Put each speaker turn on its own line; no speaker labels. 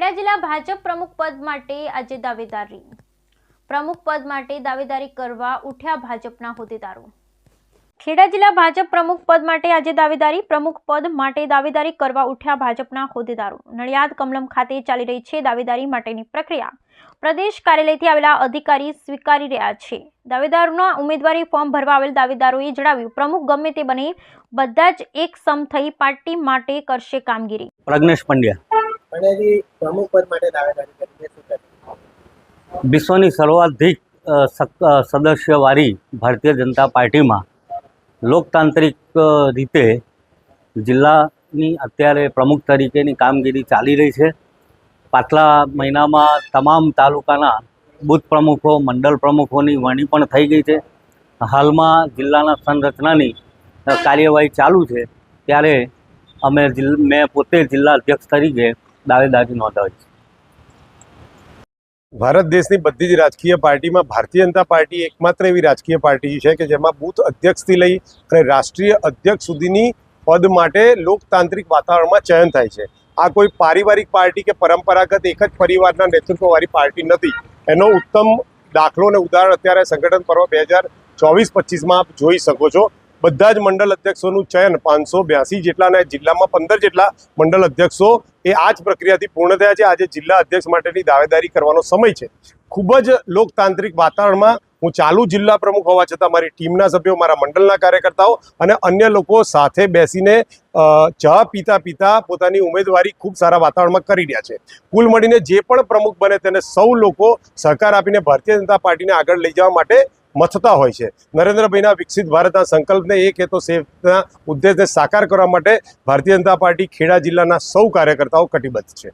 ભાજપ પ્રમુખ પદ માટે આજે દાવેદારી. પ્રમુખ પદ માટે દાવેદારી કરવા ઉઠ્યા ભાજપના હોદ્દેદારો. ખેડા જિલ્લા ભાજપ પ્રમુખ પદ માટે આજે દાવેદારી, પ્રમુખ પદ માટે દાવેદારી કરવા ઉઠ્યા ભાજપના હોદ્દેદારો. નડિયાદ, કમલમ ખાતે ચાલી રહી છે દાવેદારી માટેની પ્રક્રિયા. પ્રદેશ કાર્યાલયથી આવેલા અધિકારી સ્વીકારી રહ્યા છે. દાવેદારોના ઉમેદવારી ફોર્મ ભરવા આવેલ દાવેદારોએ જણાવ્યું, પ્રમુખ ગમે તે બને, બધા જ એક સમ થઈ પાર્ટી માટે કરશે કામગીરી.
પ્રજ્ઞેશ પંડ્યા. વિશ્વની સર્વાધિક સદસ્યવાળી ભારતીય જનતા પાર્ટીમાં લોકતાંત્રિક રીતે જિલ્લાની અત્યારે પ્રમુખ તરીકેની કામગીરી ચાલી રહી છે. પાછલા મહિનામાં તમામ તાલુકાના બૂથ પ્રમુખો, મંડળ પ્રમુખોની વરણી પણ થઈ ગઈ છે. હાલમાં જિલ્લાના સંરચનાની કાર્યવાહી ચાલુ છે. ત્યારે અમે મેં પોતે જિલ્લા અધ્યક્ષ તરીકે દાવેદારી નોંધાવી
ભારત દેશની બધી જ રાજકીય પાર્ટીમાં ભારતીય જનતા પાર્ટી એકમાત્ર એવી રાજકીય પાર્ટી છે કે જેમાં બૂથ અધ્યક્ષથી લઈ અને રાષ્ટ્રીય અધ્યક્ષ સુધીની પદ માટે લોકતાંત્રિક વાતાવરણમાં ચયન થાય છે. આ કોઈ પારિવારિક પાર્ટી કે પરંપરાગત એક જ પરિવારના નેતૃત્વવાળી પાર્ટી નથી. એનો ઉત્તમ દાખલો અને ઉદાહરણ અત્યારે સંગઠન પર્વ બે હજાર ચોવીસ પચીસમાં આપ જોઈ શકો છો. બધા જ મંડળ અધ્યક્ષોનું ચયન પાંચસો બ્યાસી જેટલા અને જિલ્લામાં પંદર જેટલા મંડળ અધ્યક્ષો એ આ જ પ્રક્રિયાથી પૂર્ણ થયા છે. આજે જિલ્લા અધ્યક્ષ માટેની દાવેદારી કરવાનો સમય છે. ખૂબ જ લોકતાંત્રિક વાતાવરણમાં હું ચાલુ જિલ્લા પ્રમુખ હોવા છતાં મારી ટીમના સભ્યો, મારા મંડળના કાર્યકર્તાઓ અને અન્ય લોકો સાથે બેસીને ચા પીતા પીતા પોતાની ઉમેદવારી ખૂબ સારા વાતાવરણમાં કરી રહ્યા છે. કુલ મળીને જે પણ પ્રમુખ બને તેને સૌ લોકો સહકાર આપીને ભારતીય જનતા પાર્ટીને આગળ લઈ જવા માટે મથતા હોય છે. નરેન્દ્રભાઈના વિકસિત ભારતના સંકલ્પને એક હેતો સેવના ઉદ્દેશને સાકાર કરવા માટે ભારતીય જનતા પાર્ટી ખેડા જિલ્લાના સૌ કાર્યકર્તાઓ કટિબદ્ધ છે.